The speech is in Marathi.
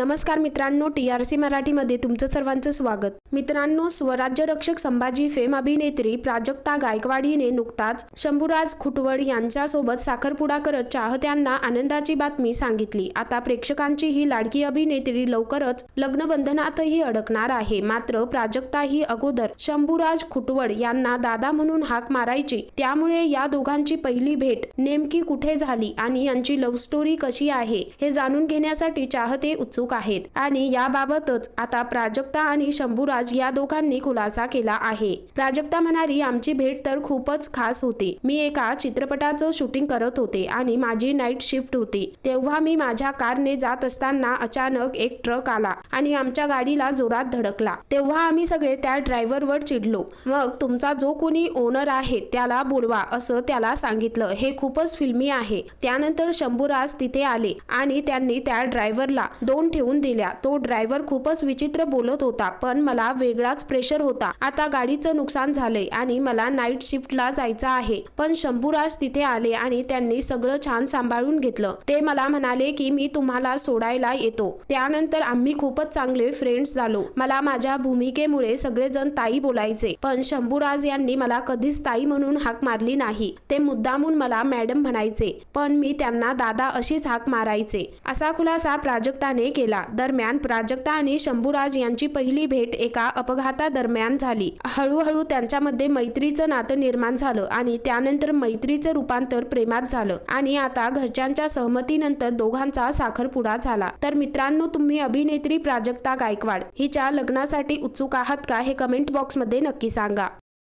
नमस्कार मित्रांनो टी आर सी मराठीमध्ये तुमचं सर्वांचं स्वागत. मित्रांनो स्वराज्य रक्षक संभाजी फेम अभिनेत्री प्राजक्ता गायकवाड हिने नुकताच शंभूराज खुटवड यांच्यासोबत साखरपुडा करत चाहत्यांना आनंदाची बातमी सांगितली. आता प्रेक्षकांची ही लाडकी अभिनेत्री लवकरच लग्नबंधनातही अडकणार आहे. मात्र प्राजक्ता ही अगोदर शंभूराज खुटवड यांना दादा म्हणून हाक मारायची. त्यामुळे या दोघांची पहिली भेट नेमकी कुठे झाली आणि यांची लव्ह स्टोरी कशी आहे हे जाणून घेण्यासाठी चाहते उत्सुक आहेत. आणि याबाबतच आता प्राजक्ता आणि शंभूराज या दोघांनी खुलासा केला आहे. प्राजक्ता म्हणाली आमची भेट तर खूपच खास होती. मी एका चित्रपटाचं शूटिंग करत होते आणि माझी नाईट शिफ्ट होती. तेव्हा मी माझ्या कारने जात असताना अचानक एक ट्रक आला आणि आमच्या गाडीला जोरात धडकला. तेव्हा आम्ही सगळे त्या ड्रायव्हरवर चिडलो. मग तुमचा जो कोणी ओनर आहे त्याला बोलवा असं त्याला सांगितलं. हे खूपच फिल्मी आहे. त्यानंतर शंभूराज तिथे आले आणि त्यांनी त्या ड्रायव्हरला दोन ठेवून दिल्या. तो ड्रायव्हर खूपच विचित्र बोलत होता पण मला वेगळाच प्रेशर होता. आता गाडीचं नुकसान झालंय आणि मला नाईट शिफ्टला जायचं आहे. पण शंभूराज तिथे आले आणि त्यांनी सगळं छान सांभाळून घेतलं. ते मला म्हणाले की मी तुम्हाला सोडायला येतो. त्यानंतर आम्ही खूपच चांगले फ्रेंड्स झालो. मला माझ्या भूमिकेमुळे सगळेजण ताई बोलायचे पण शंभूराज यांनी मला कधीच ताई म्हणून हाक मारली नाही. ते मुद्दामून मला मॅडम म्हणायचे पण मी त्यांना दादा अशीच हाक मारायचे. असा खुलासा प्राजक्ताने केला. दरम्यान प्राजक्ता आणि शंभूराज यांची पहिली भेट एका अपघातादरम्यान झाली. हळूहळू त्यांच्यामध्ये मैत्रीचं नातं निर्माण झालं आणि त्यानंतर मैत्रीचं रूपांतर प्रेमात झालं आणि आता घरच्यांच्या सहमतीनंतर दोघांचा साखरपुडा झाला. तर मित्रांनो तुम्ही अभिनेत्री प्राजक्ता गायकवाड हिच्या लग्नासाठी उत्सुक आहात का हे कमेंट बॉक्समध्ये नक्की सांगा.